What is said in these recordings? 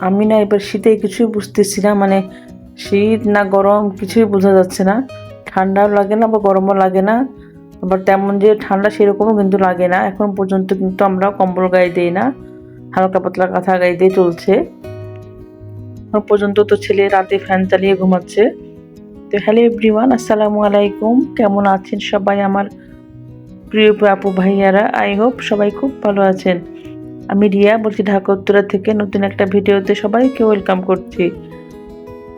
আমি না এবার শীতে কিছুই বুঝতেছি না মানে শীত না গরম কিছুই বোঝা যাচ্ছে না। ঠান্ডাও লাগে না বা গরমও লাগে না, আবার তেমন যে ঠান্ডা সেরকমও কিন্তু লাগে না। এখন পর্যন্ত কিন্তু আমরা কম্বল গায়ে দিই না, হালকা পাতলা কাঁথা গায়ে দিয়ে চলছে। এখন পর্যন্ত তো ছেলে রাতে ফ্যান চালিয়ে ঘুমাচ্ছে। তো হ্যালো এভরিওয়ান, আসসালামু আলাইকুম। কেমন আছেন সবাই আমার প্রিয় আপু ভাইয়ারা? আই হোপ সবাই খুব ভালো আছেন। আমি রিয়া বলছি ঢাকা থেকে নতুন একটা ভিডিওতে সবাইকে ওয়েলকাম করছি।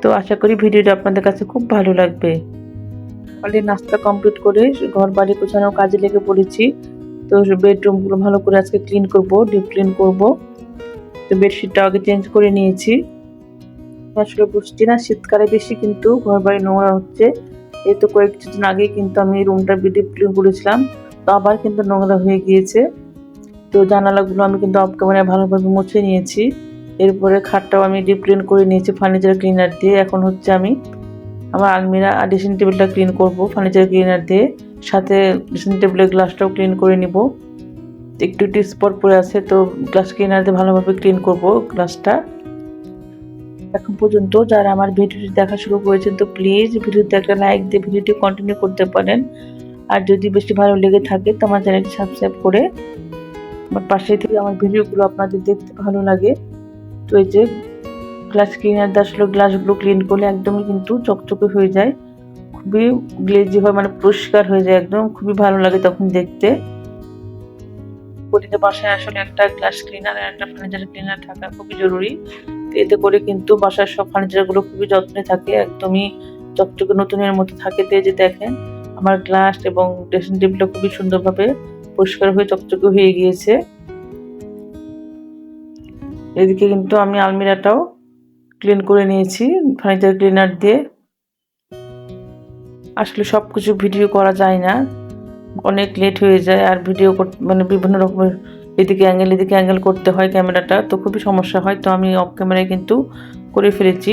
তো আশা করি ভিডিওটা আপনাদের কাছে খুব ভালো লাগবে। সকালে নাস্তা কমপ্লিট করে ঘর বাড়ি গোছানোর কাজে লেগে পড়েছি। তো বেডরুমগুলো ভালো করে আজকে ক্লিন করব, ডিপ ক্লিন করব। তো বেডশিটটা আগে চেঞ্জ করে নিয়েছি। আসলে বুঝছি না, শীতকালে বেশি কিন্তু ঘর বাড়ি নোংরা হচ্ছে। এই তো কয়েকদিন আগে কিন্তু আমি রুমটা ডিপ ক্লিন করেছিলাম। তো আবার কিন্তু নোংরা হয়ে গিয়েছে। তো জানালাগুলো আমি কিন্তু অফ ভালোভাবে মুছে নিয়েছি। এরপরে খাটটাও আমি ডিপ ক্লিন করে নিয়েছি ফার্নিচার ক্লিনার দিয়ে। এখন হচ্ছে আমি আমার আলমিরা আর ড্রেসিং টেবিলটা ক্লিন করব ফার্নিচার ক্লিনার দিয়ে। সাথে ড্রেসিং টেবিলের গ্লাসটাও ক্লিন করে নিব। একটু একটু স্পট পড়ে আছে, তো গ্লাস ক্লিনার দিয়ে ভালোভাবে ক্লিন করব গ্লাসটা এখন পর্যন্ত যারা আমার ভিডিওটি দেখা শুরু করেছেন, তো প্লিজ ভিডিওতে একটা লাইক দিয়ে ভিডিওটি কন্টিনিউ করতে পারেন। আর যদি বেশি ভালো লেগে থাকে, তো আমার চ্যানেলটি সাবস্ক্রাইব করে পাশে থেকে আমার ভিডিওগুলো আপনাদের দেখতে ভালো লাগে। তো এই যে গ্লাস ক্লিনার দিয়ে আসলে গ্লাসগুলো ক্লিন করলে একদমই কিন্তু চকচকে হয়ে যায়। খুবই গ্লেজি হয় মানে পরিষ্কার হয়ে যায় একদম। খুবই ভালো লাগে তখন দেখতে। প্রতিটা বাসায় আসলে একটা গ্লাস ক্লিনার আর একটা ফার্নিচার ক্লিনার থাকা খুবই জরুরি। এতে করে কিন্তু বাসার সব ফার্নিচারগুলো খুবই যত্নে থাকে, একদমই চকচকে নতুনের মতো থাকে যে দেখেন। আমার গ্লাস এবং ড্রেসিং টেবিলটা খুবই সুন্দরভাবে পরিষ্কার হয়ে চকচকে হয়ে গিয়েছে। এদিকে কিন্তু আমি আলমিরাটাও ক্লিন করে নিয়েছি ফার্নিচার ক্লিনার দিয়ে। আসলে সব কিছু ভিডিও করা যায় না। অনেক লেট হয়ে যায় আর ভিডিও মানে বিভিন্ন রকমের এদিকে অ্যাঙ্গেল এদিকে অ্যাঙ্গেল করতে হয় ক্যামেরাটা, তো খুবই সমস্যা হয়। তো আমি অফ ক্যামেরায় কিন্তু করে ফেলেছি।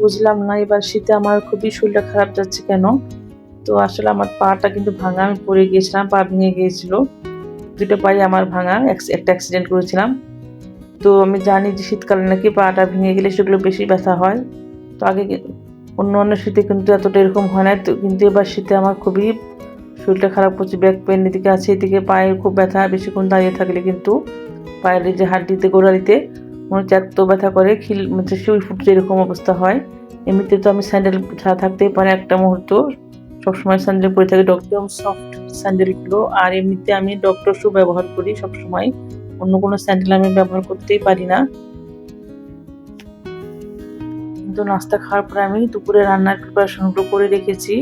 বুঝলাম না, এবার শীতে আমার খুবই শরীরটা খারাপ যাচ্ছে কেন? তো আসলে আমার পাটা কিন্তু ভাঙা, আমি পড়ে গিয়েছিলাম, পা ভেঙে গিয়েছিল। দুটো পায়ে আমার ভাঙা একটা অ্যাক্সিডেন্ট করেছিলাম। তো আমি জানি যে শীতকালে নাকি পাটা ভেঙে গেলে সেগুলো বেশি ব্যথা হয়। তো আগে অন্য অন্য শীতে কিন্তু এতটা এরকম হয় না। তো কিন্তু এবার শীতে আমার খুবই শরীরটা খারাপ করছে ব্যাক পেন এদিকে আছে, এদিকে পায়ে খুব ব্যথা, বেশিক্ষণ দাঁড়িয়ে থাকলে কিন্তু পায়ের যে হাড্ডিতে, গোড়ালিতে মনে হচ্ছে এত ব্যথা করে, খিল মানে শুই ফুটছে এরকম অবস্থা হয়। এমনিতে তো আমি স্যান্ডেল ছাড়া থাকতেই পারে একটা মুহূর্ত। সবসময় স্যান্ডেল পরে থাকি। ডক্টর সফট স্যান্ডেলগুলো আর এমনিতে আমি ডক্টর শু ব্যবহার করি সবসময়। অন্য কোনো স্যান্ডেল আমি ব্যবহার করতেই পারি না। কিন্তু নাস্তা খাওয়ার পরে আমি দুপুরে রান্নার প্রিপারেশনগুলো করে রেখেছি।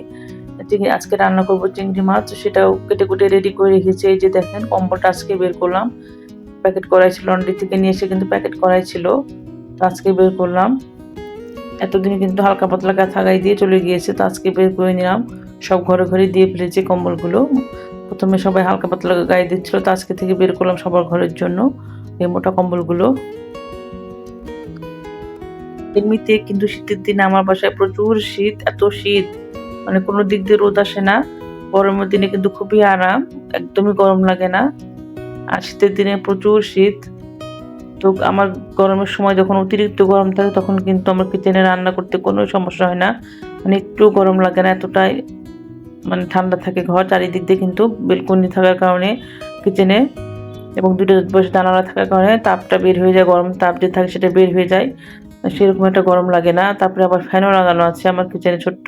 আজকে রান্না করব চিংড়ি মাছ, সেটাও কেটে কুটে রেডি করে রেখেছি। এই যে দেখেন, কম্বলটা আজকে বের করলাম। প্যাকেট করাই ছিল লন্ড্রি থেকে নিয়ে এসে কিন্তু প্যাকেট করাই ছিল। তো আজকে বের করলাম। এতদিন কিন্তু হালকা পাতলা গায়ে দিয়ে চলে গিয়েছে, তো আজকে বের করে নিলাম। সব ঘরে ঘরে দিয়ে ফেলেছি কম্বলগুলো। প্রথমে সবাই হালকা পাতলা গায়ে দিচ্ছিল, তো আজকে থেকে বের করলাম সবার ঘরের জন্য এই মোটা কম্বলগুলো। এমনিতে কিন্তু শীতের দিনে আমার বাসায় প্রচুর শীত, এত শীত মানে কোনো দিক দিয়ে রোদ আসে না। গরমের দিনে কিন্তু খুবই আরাম, একদমই গরম লাগে না। আর শীতের দিনে প্রচুর শীত। তো আমার গরমের সময় যখন অতিরিক্ত গরম থাকে তখন কিন্তু আমার কিচেনে রান্না করতে কোনো সমস্যা হয় না। মানে একটু গরম লাগে না এতটাই। মানে ঠান্ডা থাকে ঘর চারিদিক দিয়ে কিন্তু বেলকনি থাকার কারণে কিচেনে এবং দুটো বসে জানালা থাকার কারণে তাপটা বের হয়ে যায়, গরম তাপ যে থাকে সেটা বের হয়ে যায়। সেরকম একটা গরম লাগে না। তারপরে আবার ফ্যানও লাগানো আছে আমার কিচেনে ছোট্ট।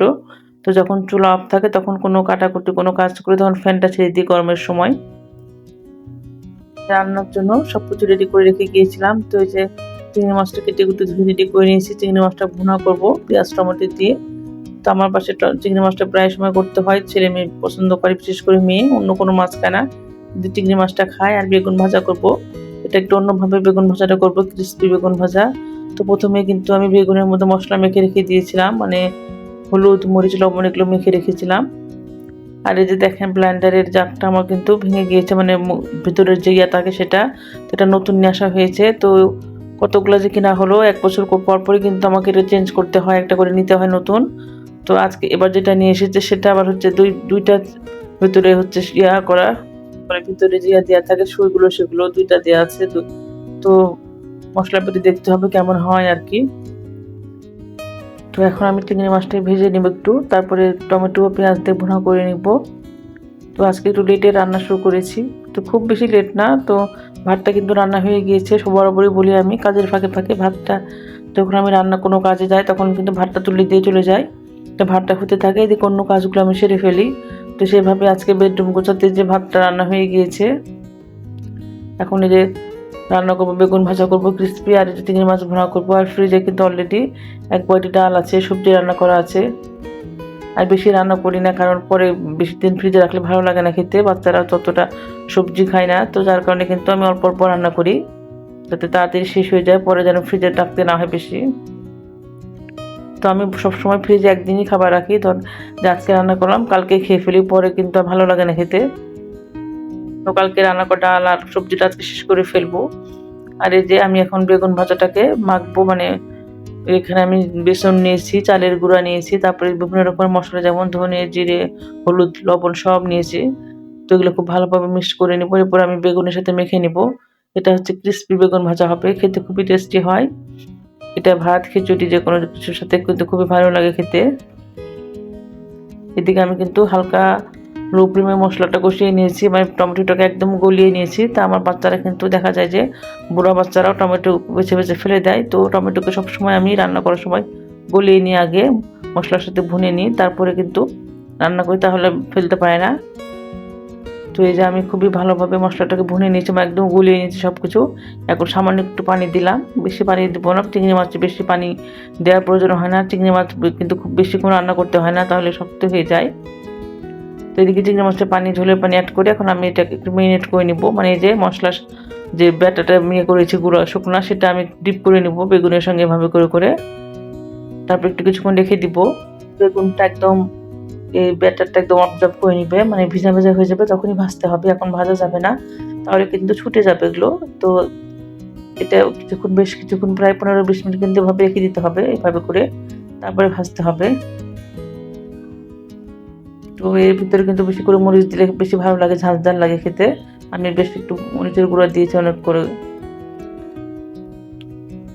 তো যখন চুলা অফ থাকে তখন কোনো কাটাকুটি, কোনো কাজ করে তখন ফ্যানটা ছেড়ে দিই গরমের সময়। রান্নার জন্য সব কিছু রেডি করে রেখে গিয়েছিলাম। তো এই যে চিংড়ি মাছটা কেটে কুটে ধুয়ে রেডি করে নিয়েছি চিংড়ি মাছটা ভুনা করব, পেঁয়াজ, টমেটো দিয়ে। তো আমার পাশে চিংড়ি মাছটা প্রায় সময় করতে হয়। ছেলে মেয়ে পছন্দ করে, বিশেষ করে মেয়ে, অন্য কোনো মাছ কেনা যদি চিংড়ি মাছটা খায়, আর বেগুন ভাজা করব, এটা একটু অন্যভাবে বেগুন ভাজাটা করব ক্রিস্পি বেগুন ভাজা। তো প্রথমে কিন্তু আমি বেগুনের মধ্যে মশলা মেখে রেখে দিয়েছিলাম মানে হলুদ, মরিচ, লবণ এগুলো মেখে রেখেছিলাম। আর এই যে দেখেন ব্ল্যান্ডারের জাগটা আমার কিন্তু ভেঙে গিয়েছে মানে ভিতরের যে ইয়া থাকে সেটা এটা নতুন নিয়ে আসা হয়েছে। তো কতগুলো যে কিনা হলো, এক বছর পর পরই কিন্তু আমাকে এটা চেঞ্জ করতে হয়, একটা করে নিতে হয় নতুন। তো আজকে এবার যেটা নিয়ে এসেছে সেটা আবার হচ্ছে দুই, দুইটা ভিতরে হচ্ছে ইয়া করা। মানে ভিতরে যে দেওয়া থাকে সুইগুলো, সেগুলো দুইটা দেওয়া আছে। তো মশলাপাতি দেখতে হবে কেমন হয় আর কি। তো এখন আমি চিংড়ি মাছটা ভেজে নিব একটু। তারপরে টমেটো ও পেঁয়াজ দিয়ে ভুনা করে নিব। তো আজকে একটু লেটে রান্না শুরু করেছি। তো খুব বেশি লেট না, তো ভাতটা কিন্তু রান্না হয়ে গিয়েছে। বরাবরই বলি আমি, কাজের ফাঁকে ফাঁকে ভাতটা যখন আমি রান্না কোনো কাজে যাই, তখন কিন্তু ভাতটা তুলে দিয়ে চলে যাই। তো ভাতটা হতে থাকে, এদিকে অন্য কাজগুলো আমি সেরে ফেলি। তো সেভাবে আজকে বেডরুম গোছাতে যে ভাতটা রান্না হয়ে গিয়েছে, এখন এই যে রান্না করব, বেগুন ভাজা করব ক্রিস্পি আর চিংড়ি মাছ ভোনা করব, আর ফ্রিজে কিন্তু অলরেডি এক বয়টি ডাল আছে, সবজি রান্না করা আছে। আর বেশি রান্না করি না, কারণ পরে বেশি দিন ফ্রিজে রাখলে ভালো লাগে না খেতে, বাচ্চারা ততটা সবজি খায় না, তো যার কারণে কিন্তু আমি অল্প অল্প রান্না করি, যাতে তাড়াতাড়ি শেষ হয়ে যায়, পরে যেন ফ্রিজে রাখতে না হয় বেশি। তো আমি সবসময় ফ্রিজে একদিনই খাবার রাখি। ধর যে আজকে রান্না করলাম, কালকে খেয়ে ফেলি, পরে কিন্তু ভালো লাগে না খেতে। তো কালকে রান্না করা ডাল আর সবজিটা আজকে শেষ করে ফেলব। আর এই যে আমি এখন বেগুন ভাজাটাকে মাখবো মানে এখানে আমি বেসন নিয়েছি, চালের গুঁড়া নিয়েছি, তারপরে বিভিন্ন রকমের মশলা যেমন ধনে, জিরে, হলুদ, লবণ সব নিয়েছি। তো এগুলো খুব ভালোভাবে মিক্স করে নিবো, এরপর আমি বেগুনের সাথে মেখে নিব। এটা হচ্ছে ক্রিস্পি বেগুন ভাজা হবে, খেতে খুবই টেস্টি হয়। এটা ভাত, খিচুড়ি, যে কোনো কিছুর সাথে কিন্তু খুবই ভালো লাগে খেতে। এদিকে আমি কিন্তু হালকা ফ্লেমে মশলাটা কষিয়ে নিয়েছি মানে টমেটোটাকে একদম গলিয়ে নিয়েছি। তা আমার বাচ্চারা কিন্তু দেখা যায় যে, বুড়া বাচ্চারাও টমেটো বেছে বেছে ফেলে দেয়। তো টমেটোকে সবসময় আমি রান্না করার সময় গলিয়ে নিয়ে আগে, মশলার সাথে ভুনে নিই, তারপরে কিন্তু রান্না করি, তাহলে ফেলতে পারে না। তো এই যে আমি খুবই ভালোভাবে মশলাটাকে ভুনে নিয়েছি, বা একদম গুলিয়ে নিয়েছি সব কিছু এখন সামান্য একটু পানি দিলাম। বেশি পানি দেবো না, চিংড়ি মাছ বেশি পানি দেওয়ার প্রয়োজন হয় না। চিংড়ি মাছ কিন্তু খুব বেশিক্ষণ রান্না করতে হয় না, তাহলে শক্ত হয়ে যায়। তো এদিকে চিংড়ি মাছটা পানি, ঝোলের পানি অ্যাড করে এখন আমি এটাকে একটু মেরিনেট করে নিব। মানে যে মশলা যে ব্যাটাটা ইয়ে করেছি, গুঁড়ো শুকনা, সেটা আমি ডিপ করে নিব বেগুনের সঙ্গে এভাবে করে করে। তারপর একটু কিছুক্ষণ রেখে দিব। বেগুনটা একদম এই ব্যাটারটা একদম অবজার্ভ করে নিবে। মানে ভিজা ভেজা হয়ে যাবে, তখনই ভাজতে হবে, এখন ভাজা যাবে না। তাহলে কিন্তু ছুটে যাবে এগুলো। তো এটা কিছুক্ষণ, বেশ কিছুক্ষণ, প্রায় পনেরো বিশ মিনিট কিন্তু এভাবে রেখে দিতে হবে, এভাবে করে। তারপরে ভাজতে হবে। তো এর ভিতরে কিন্তু বেশি করে মরিচ দিলে বেশি ভালো লাগে ঝাল ঝাল লাগে খেতে। আমি বেশ একটু মরিচের গুঁড়া দিয়েছি অনেক করে।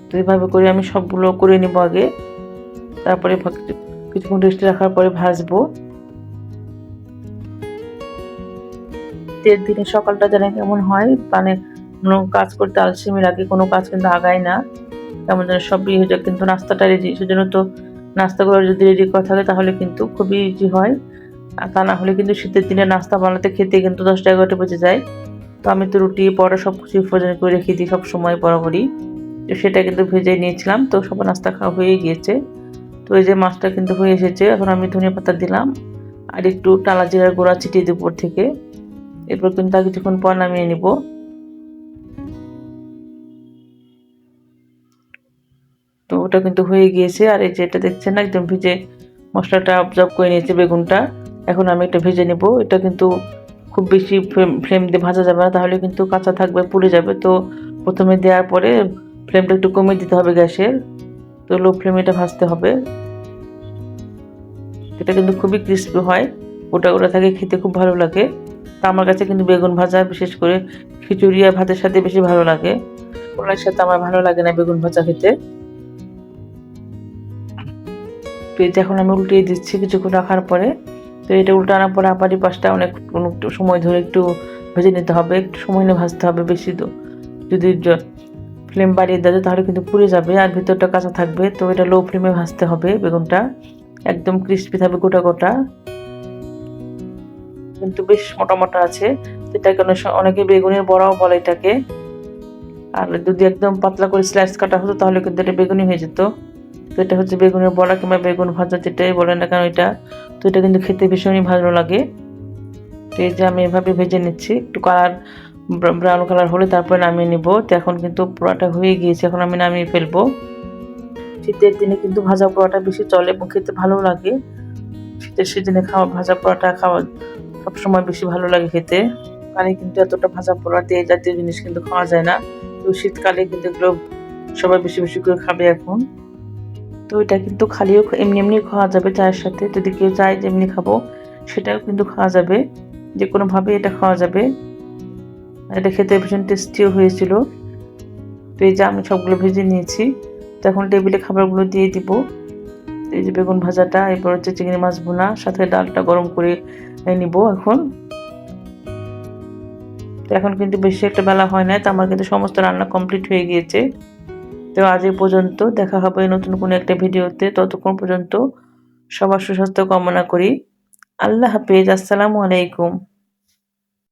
তো এইভাবে করে আমি সবগুলো করে নিব আগে। তারপরে কিছুক্ষণ রেস্টে রাখার পরে ভাজবো। দিনে সকালটা যেন কেমন হয় মানে কোনো কাজ করতে আলসেমি লাগে কোনো কাজ কিন্তু আগায় না। কেমন যেন সব ইয়ে যায়, কিন্তু নাস্তাটা রেডি সেজন্য তো নাস্তা নাস্তাগুলো যদি রেডি করা থাকে, তাহলে কিন্তু খুবই ইজি হয়। আর তা না হলে কিন্তু শীতের দিনে নাস্তা বানাতে খেতে কিন্তু দশটা এগারোটা বেজে যায়। তো আমি তো রুটি, পরোটা সব কিছু ফ্রোজেন করে রেখে দিই সব সময় বরাবরই। তো সেটা কিন্তু ভেজে নিয়েছিলাম, তো সব নাস্তা খাওয়া হয়ে গিয়েছে। তো এই যে মাছটা কিন্তু হয়ে এসেছে, এখন আমি ধনিয়া পাতা দিলাম আর একটু টালা জিরার গোড়া ছিটিয়ে দেবো থেকে। এরপর কিন্তু আর কিছুক্ষণ পর নামিয়ে নিব। তো ওটা কিন্তু হয়ে গিয়েছে আর এই যে এটা দেখছেন না, একদম ভিজে মশলাটা অবজার্ভ করে নিয়েছে বেগুনটা। এখন আমি এটা ভেজে নেব। এটা কিন্তু খুব বেশি ফ্লেম দিয়ে ভাজা যাবে না, তাহলে কিন্তু কাঁচা থাকবে, পুড়ে যাবে। তো প্রথমে দেওয়ার পরে ফ্লেমটা একটু কমিয়ে দিতে হবে গ্যাসের। তো লো ফ্লেমে এটা ভাজতে হবে। এটা কিন্তু খুবই ক্রিস্পি হয়। ওটা ওটা থাকে খেতে খুব ভালো লাগে। তা আমার কাছে কিন্তু বেগুন ভাজা, বিশেষ করে খিচুড়ি আর ভাতের সাথে বেশি ভালো লাগে। ওনার সাথে আমার ভালো লাগে না বেগুন ভাজা খেতে। পেঁয়াজ এখন আমি উল্টিয়ে দিচ্ছি কিছুক্ষণ রাখার পরে। তো এটা উল্টানোর পরে আপারি পাশটা অনেক সময় ধরে একটু ভেজে নিতে হবে। একটু সময় নিয়ে ভাজতে হবে বেশি তো। যদি ফ্লেম বাড়িয়ে দেওয়া তাহলে কিন্তু পুড়ে যাবে আর ভিতরটা কাঁচা থাকবে। তো এটা লো ফ্লেমে ভাজতে হবে বেগুনটা। একদম ক্রিস্পি থাকবে গোটা গোটা। কিন্তু বেশ মোটা মোটা আছে। এটা কেন অনেকে বেগুনের বড়াও বলে এটাকে। আর যদি একদম পাতলা করে স্লাইস কাটা হতো, তাহলে কিন্তু এটা বেগুনি হয়ে যেত। তো এটা হচ্ছে বেগুনের বড়া কিংবা বেগুন ভাজা, যেটাই বলে না কেন এটা। তো এটা কিন্তু খেতে ভীষণই ভালো লাগে। তো এই যে আমি এভাবে ভেজে নিচ্ছি, একটু কালার ব্রাউন কালার হলে তারপরে নামিয়ে নিব। তো এখন কিন্তু পোড়াটা হয়ে গিয়েছে, এখন আমি নামিয়ে ফেলব। শীতের দিনে কিন্তু ভাজা পোড়াটা বেশি চলে এবং খেতে ভালো লাগে। শীতের সিজনে খাওয়া, ভাজা পোড়াটা খাওয়া সবসময় বেশি ভালো লাগে খেতে। কালে কিন্তু এতটা ভাজা পোড়া, তেল জাতীয় জিনিস কিন্তু খাওয়া যায় না। তো শীতকালে কিন্তু এগুলো সবাই বেশি বেশি করে খাবে এখন। তো এটা কিন্তু খালিও এমনি এমনি খাওয়া যাবে চায়ের সাথে। যদি কেউ চায় যে এমনি খাব, সেটাও কিন্তু খাওয়া যাবে। যে কোনোভাবে এটা খাওয়া যাবে। এটা খেতে ভীষণ টেস্টিও হয়েছিল। তো এই যে আমি সবগুলো ভেজে নিয়েছি। তো এখন টেবিলে খাবারগুলো দিয়ে দিব। এই যে বেগুন ভাজাটা, এরপর হচ্ছে চিংড়ি মাছ ভুনা, সাথে ডালটা গরম করে নিব এখন। তো এখন কিন্তু বেশি একটা বেলা হয় না তো আমার কিন্তু সমস্ত রান্না কমপ্লিট হয়ে গিয়েছে। তো আজ পর্যন্ত, দেখা হবে নতুন কোনো একটা ভিডিওতে, ততক্ষণ পর্যন্ত সবার সুস্বাস্থ্য কামনা করি। আল্লাহ হাফেজ, আসসালামু আলাইকুম।